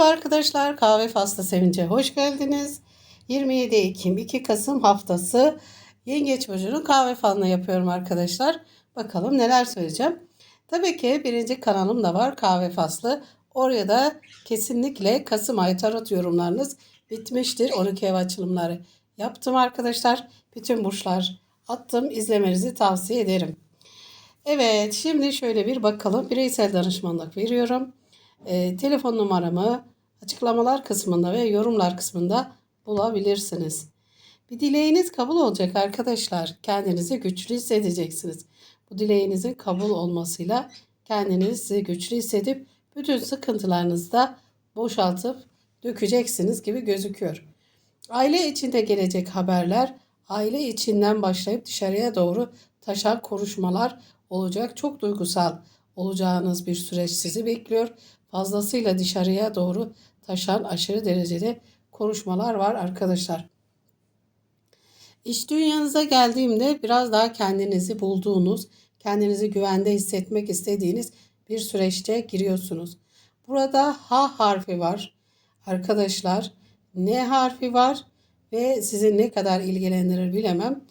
Merhaba arkadaşlar, Kahve Faslı Sevinç'e hoş geldiniz. 27 Ekim 2 Kasım haftası Yengeç Burcu'nun kahve falını yapıyorum arkadaşlar. Bakalım neler söyleyeceğim. Tabii ki birinci kanalım da var Kahve Faslı. Oraya da kesinlikle Kasım ayı tarot yorumlarınız bitmiştir. 12 ev açılımları yaptım arkadaşlar. Bütün burçlar attım. İzlemenizi tavsiye ederim. Evet şimdi şöyle bir bakalım. Bireysel danışmanlık veriyorum. E, telefon numaramı açıklamalar kısmında ve yorumlar kısmında bulabilirsiniz. Bir dileğiniz kabul olacak arkadaşlar. Kendinizi güçlü hissedeceksiniz. Bu dileğinizin kabul olmasıyla kendinizi güçlü hissedip bütün sıkıntılarınızı da boşaltıp dökeceksiniz gibi gözüküyor. Aile içinde gelecek haberler, aile içinden başlayıp dışarıya doğru taşan konuşmalar olacak. Çok duygusal olacağınız bir süreç sizi bekliyor. Fazlasıyla dışarıya doğru taşan aşırı derecede konuşmalar var arkadaşlar. İş dünyanıza geldiğimde biraz daha kendinizi bulduğunuz, kendinizi güvende hissetmek istediğiniz bir süreçte giriyorsunuz. Burada H harfi var arkadaşlar. N harfi var ve sizi ne kadar ilgilendirir bilemem.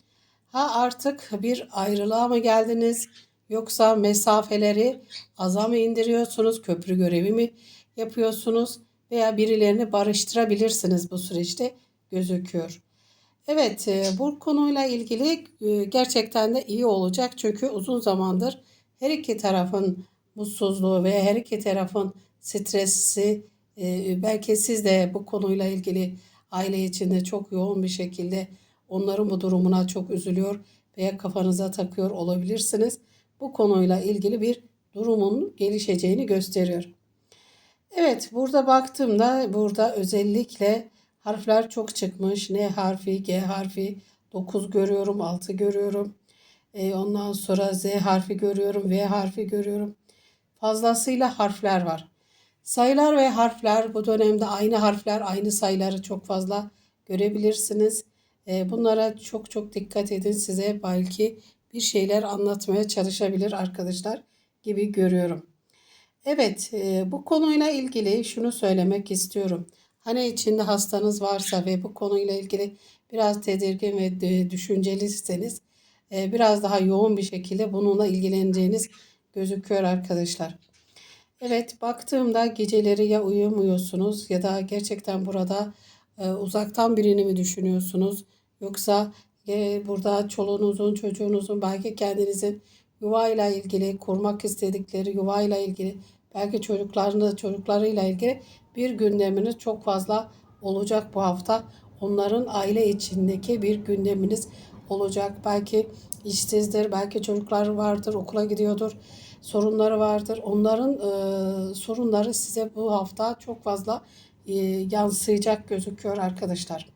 Ha artık bir ayrılığa mı geldiniz? Yoksa mesafeleri aza mı indiriyorsunuz? Köprü görevi mi yapıyorsunuz? Veya birilerini barıştırabilirsiniz bu süreçte gözüküyor. Evet e, bu konuyla ilgili e, gerçekten de iyi olacak. Çünkü uzun zamandır her iki tarafın mutsuzluğu ve her iki tarafın stresi e, belki siz de bu konuyla ilgili aile içinde çok yoğun bir şekilde onların bu durumuna çok üzülüyor veya kafanıza takıyor olabilirsiniz bu konuyla ilgili bir durumun gelişeceğini gösteriyor. Evet burada baktığımda burada özellikle harfler çok çıkmış. N harfi, G harfi 9 görüyorum, 6 görüyorum. E, ondan sonra Z harfi görüyorum, V harfi görüyorum. Fazlasıyla harfler var. Sayılar ve harfler bu dönemde aynı harfler, aynı sayıları çok fazla görebilirsiniz. E, bunlara çok çok dikkat edin. Size belki bir şeyler anlatmaya çalışabilir arkadaşlar gibi görüyorum. Evet e, bu konuyla ilgili şunu söylemek istiyorum. Hani içinde hastanız varsa ve bu konuyla ilgili biraz tedirgin ve düşüncelisiniz e, biraz daha yoğun bir şekilde bununla ilgileneceğiniz gözüküyor arkadaşlar. Evet baktığımda geceleri ya uyumuyorsunuz ya da gerçekten burada e, uzaktan birini mi düşünüyorsunuz yoksa burada çoluğunuzun, çocuğunuzun, belki kendinizin yuvayla ilgili, kurmak istedikleri yuvayla ilgili, belki çocuklarını, çocuklarıyla ilgili bir gündeminiz çok fazla olacak bu hafta. Onların aile içindeki bir gündeminiz olacak. Belki işsizdir, belki çocuklar vardır, okula gidiyordur, sorunları vardır. Onların e, sorunları size bu hafta çok fazla e, yansıyacak gözüküyor arkadaşlar.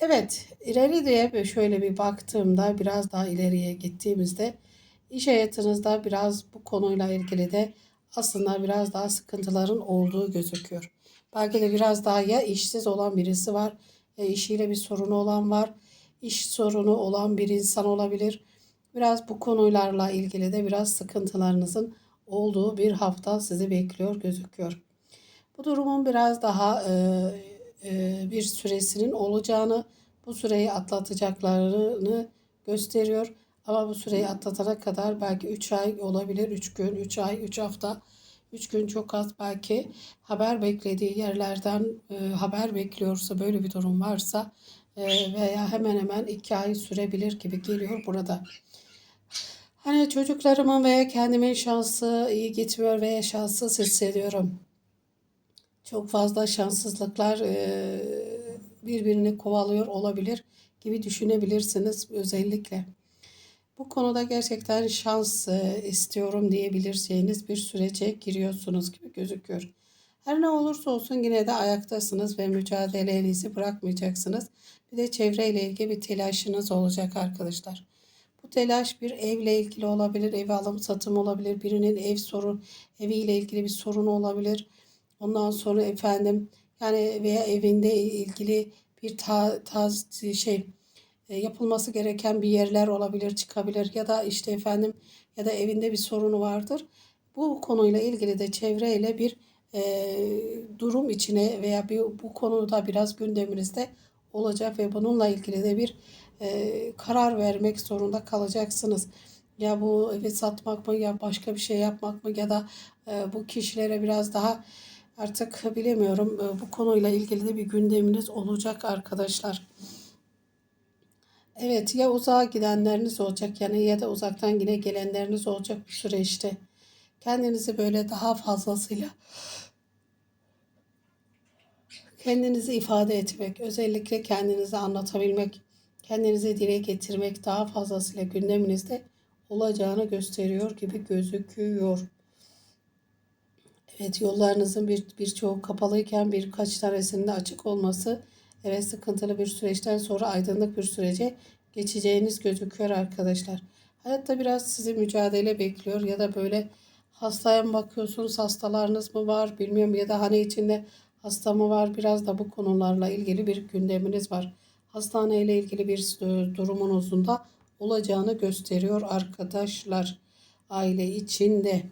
Evet, ileri diye şöyle bir baktığımda biraz daha ileriye gittiğimizde iş hayatınızda biraz bu konuyla ilgili de aslında biraz daha sıkıntıların olduğu gözüküyor. Belki de biraz daha ya işsiz olan birisi var ya işiyle bir sorunu olan var. İş sorunu olan bir insan olabilir. Biraz bu konularla ilgili de biraz sıkıntılarınızın olduğu bir hafta sizi bekliyor gözüküyor. Bu durumun biraz daha e, e, bir süresinin olacağını, bu süreyi atlatacaklarını gösteriyor. Ama bu süreyi atlatana kadar belki 3 ay olabilir, 3 gün, 3 ay, 3 hafta, 3 gün çok az belki haber beklediği yerlerden e, haber bekliyorsa böyle bir durum varsa e, veya hemen hemen 2 ay sürebilir gibi geliyor burada. Hani çocuklarımın veya kendimin şansı iyi gitmiyor veya şanssız hissediyorum çok fazla şanssızlıklar birbirini kovalıyor olabilir gibi düşünebilirsiniz özellikle. Bu konuda gerçekten şans istiyorum diyebileceğiniz bir sürece giriyorsunuz gibi gözüküyor. Her ne olursa olsun yine de ayaktasınız ve mücadelenizi bırakmayacaksınız. Bir de çevreyle ilgili bir telaşınız olacak arkadaşlar. Bu telaş bir evle ilgili olabilir, ev alım satım olabilir, birinin ev sorun, eviyle ilgili bir sorun olabilir Ondan sonra efendim yani veya evinde ilgili bir ta, taz şey yapılması gereken bir yerler olabilir, çıkabilir ya da işte efendim ya da evinde bir sorunu vardır. Bu konuyla ilgili de çevreyle bir e, durum içine veya bir, bu konuda biraz gündeminizde olacak ve bununla ilgili de bir e, karar vermek zorunda kalacaksınız. Ya bu evi satmak mı ya başka bir şey yapmak mı ya da e, bu kişilere biraz daha artık bilemiyorum e, bu konuyla ilgili de bir gündeminiz olacak arkadaşlar. Evet ya uzağa gidenleriniz olacak yani ya da uzaktan yine gelenleriniz olacak bu süreçte. Kendinizi böyle daha fazlasıyla kendinizi ifade etmek, özellikle kendinizi anlatabilmek, kendinizi dile getirmek daha fazlasıyla gündeminizde olacağını gösteriyor gibi gözüküyor. Evet yollarınızın bir birçoğu kapalıyken birkaç tanesinin de açık olması evet sıkıntılı bir süreçten sonra aydınlık bir sürece geçeceğiniz gözüküyor arkadaşlar. Hayatta biraz sizi mücadele bekliyor ya da böyle hastaya mı bakıyorsunuz hastalarınız mı var bilmiyorum ya da hani içinde hasta mı var biraz da bu konularla ilgili bir gündeminiz var. Hastane ile ilgili bir durumunuzun da olacağını gösteriyor arkadaşlar aile içinde.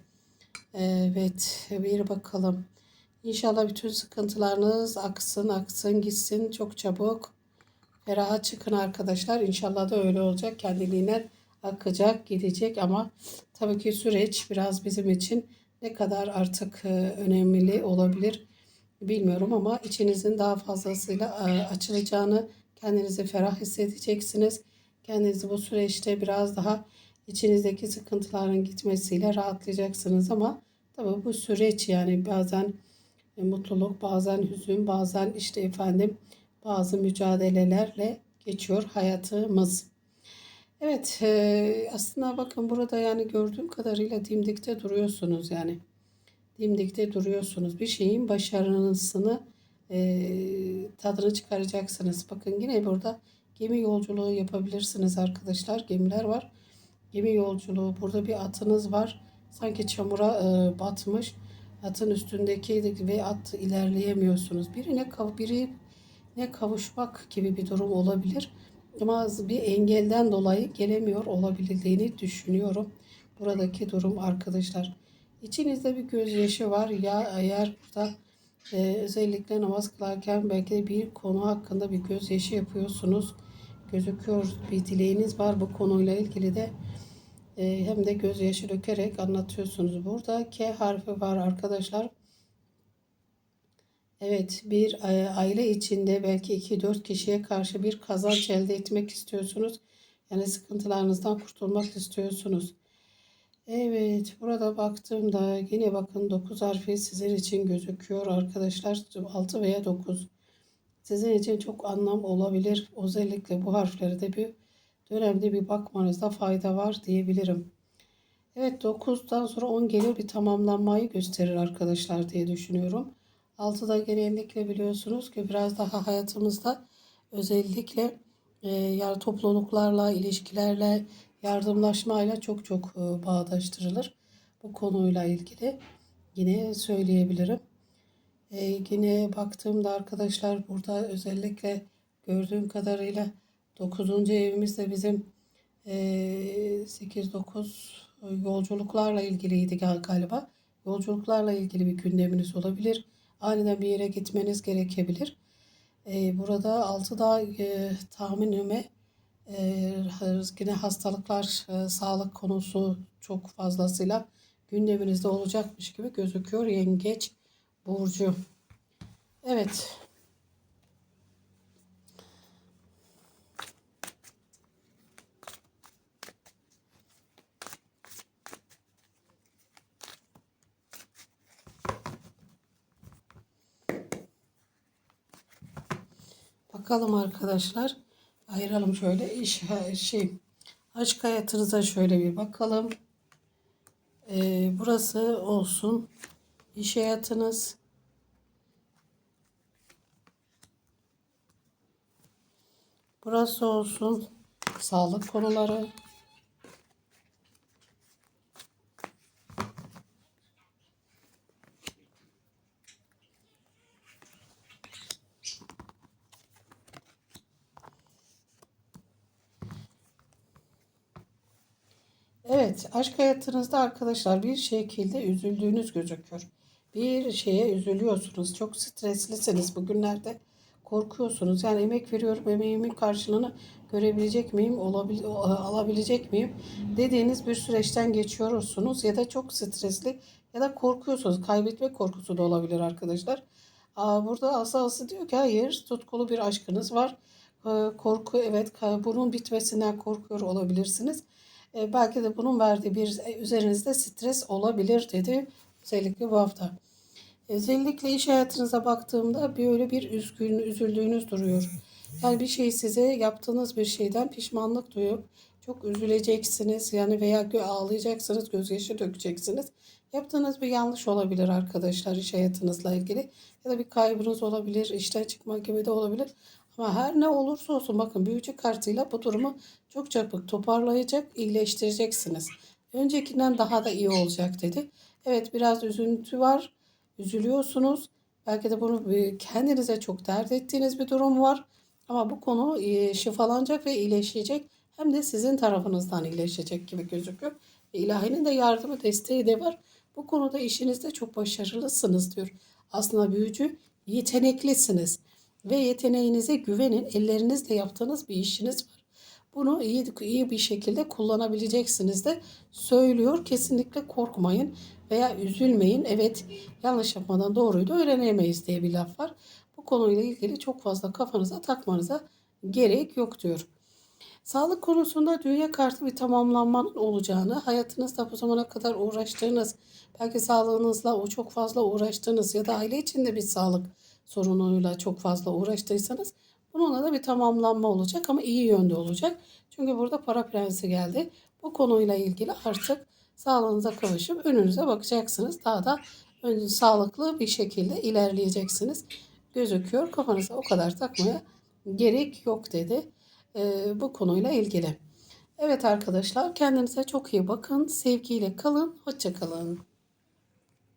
Evet bir bakalım. İnşallah bütün sıkıntılarınız aksın aksın gitsin çok çabuk. Feraha çıkın arkadaşlar. İnşallah da öyle olacak. Kendiliğinden akacak gidecek ama tabii ki süreç biraz bizim için ne kadar artık e, önemli olabilir bilmiyorum ama içinizin daha fazlasıyla e, açılacağını kendinizi ferah hissedeceksiniz. Kendinizi bu süreçte biraz daha içinizdeki sıkıntıların gitmesiyle rahatlayacaksınız ama tabii bu süreç yani bazen mutluluk, bazen hüzün, bazen işte efendim bazı mücadelelerle geçiyor hayatımız. Evet e, aslında bakın burada yani gördüğüm kadarıyla dimdikte duruyorsunuz yani. Dimdikte duruyorsunuz. Bir şeyin başarısını e, tadını çıkaracaksınız. Bakın yine burada gemi yolculuğu yapabilirsiniz arkadaşlar. Gemiler var. Gemi yolculuğu. Burada bir atınız var. Sanki çamura e, batmış. Atın üstündeki ve at ilerleyemiyorsunuz. Birine kav biri ne kavuşmak gibi bir durum olabilir. Ama bir engelden dolayı gelemiyor olabildiğini düşünüyorum. Buradaki durum arkadaşlar. İçinizde bir gözyaşı var ya eğer burada e, özellikle namaz kılarken belki de bir konu hakkında bir gözyaşı yapıyorsunuz. Gözüküyor bir dileğiniz var bu konuyla ilgili de hem de gözyaşı dökerek anlatıyorsunuz. Burada K harfi var arkadaşlar. Evet bir e, aile içinde belki 2-4 kişiye karşı bir kazanç elde etmek istiyorsunuz. Yani sıkıntılarınızdan kurtulmak istiyorsunuz. Evet burada baktığımda yine bakın 9 harfi sizin için gözüküyor arkadaşlar. 6 veya 9. Sizin için çok anlam olabilir. Özellikle bu harflere de bir dönemde bir bakmanızda fayda var diyebilirim. Evet 9'dan sonra 10 gelir bir tamamlanmayı gösterir arkadaşlar diye düşünüyorum. 6'da genellikle biliyorsunuz ki biraz daha hayatımızda özellikle e, yani topluluklarla, ilişkilerle, yardımlaşmayla çok çok e, bağdaştırılır. Bu konuyla ilgili yine söyleyebilirim. E, yine baktığımda arkadaşlar burada özellikle gördüğüm kadarıyla 9. evimizde bizim e, 8-9 yolculuklarla ilgiliydi galiba. Yolculuklarla ilgili bir gündeminiz olabilir. Aniden bir yere gitmeniz gerekebilir. E, burada 6'da e, tahminime ee, yine hastalıklar, e, sağlık konusu çok fazlasıyla gündeminizde olacakmış gibi gözüküyor Yengeç Burcu. Evet. Bakalım arkadaşlar ayıralım şöyle iş şey aşk hayatınıza şöyle bir bakalım. Ee, burası olsun iş hayatınız. Burası olsun sağlık konuları. Evet, aşk hayatınızda arkadaşlar bir şekilde üzüldüğünüz gözüküyor. bir şeye üzülüyorsunuz. Çok streslisiniz bugünlerde. Korkuyorsunuz. Yani emek veriyorum, emeğimin karşılığını görebilecek miyim, olabil, alabilecek miyim dediğiniz bir süreçten geçiyorsunuz. Ya da çok stresli ya da korkuyorsunuz. Kaybetme korkusu da olabilir arkadaşlar. Burada asası diyor ki hayır tutkulu bir aşkınız var. Ee, korku evet bunun bitmesinden korkuyor olabilirsiniz. Ee, belki de bunun verdiği bir üzerinizde stres olabilir dedi. Özellikle bu hafta. Özellikle iş hayatınıza baktığımda böyle bir üzgün, üzüldüğünüz duruyor. Yani bir şey size yaptığınız bir şeyden pişmanlık duyup çok üzüleceksiniz. Yani veya ağlayacaksınız, gözyaşı dökeceksiniz. Yaptığınız bir yanlış olabilir arkadaşlar iş hayatınızla ilgili. Ya da bir kaybınız olabilir, işten çıkma gibi de olabilir. Ama her ne olursa olsun bakın büyücü kartıyla bu durumu çok çabuk toparlayacak, iyileştireceksiniz. Öncekinden daha da iyi olacak dedi. Evet biraz üzüntü var, üzülüyorsunuz. Belki de bunu e, kendinize çok dert ettiğiniz bir durum var. Ama bu konu e, şifalanacak ve iyileşecek. Hem de sizin tarafınızdan iyileşecek gibi gözüküyor. Ve İlahinin de yardımı, desteği de var. Bu konuda işinizde çok başarılısınız diyor. Aslında büyücü yeteneklisiniz ve yeteneğinize güvenin. Ellerinizle yaptığınız bir işiniz var. Bunu iyi, iyi bir şekilde kullanabileceksiniz de söylüyor. Kesinlikle korkmayın veya üzülmeyin. Evet yanlış yapmadan doğruyu da öğrenemeyiz diye bir laf var. Bu konuyla ilgili çok fazla kafanıza takmanıza gerek yok diyor. Sağlık konusunda dünya kartı bir tamamlanmanın olacağını, hayatınızda bu zamana kadar uğraştığınız, belki sağlığınızla o çok fazla uğraştığınız ya da aile içinde bir sağlık sorunuyla çok fazla uğraştıysanız bununla da bir tamamlanma olacak ama iyi yönde olacak. Çünkü burada para prensi geldi. Bu konuyla ilgili artık sağlığınıza kavuşup önünüze bakacaksınız. Daha da sağlıklı bir şekilde ilerleyeceksiniz. Gözüküyor. Kafanıza o kadar takmaya gerek yok dedi e, bu konuyla ilgili. Evet arkadaşlar kendinize çok iyi bakın. Sevgiyle kalın. Hoşça kalın.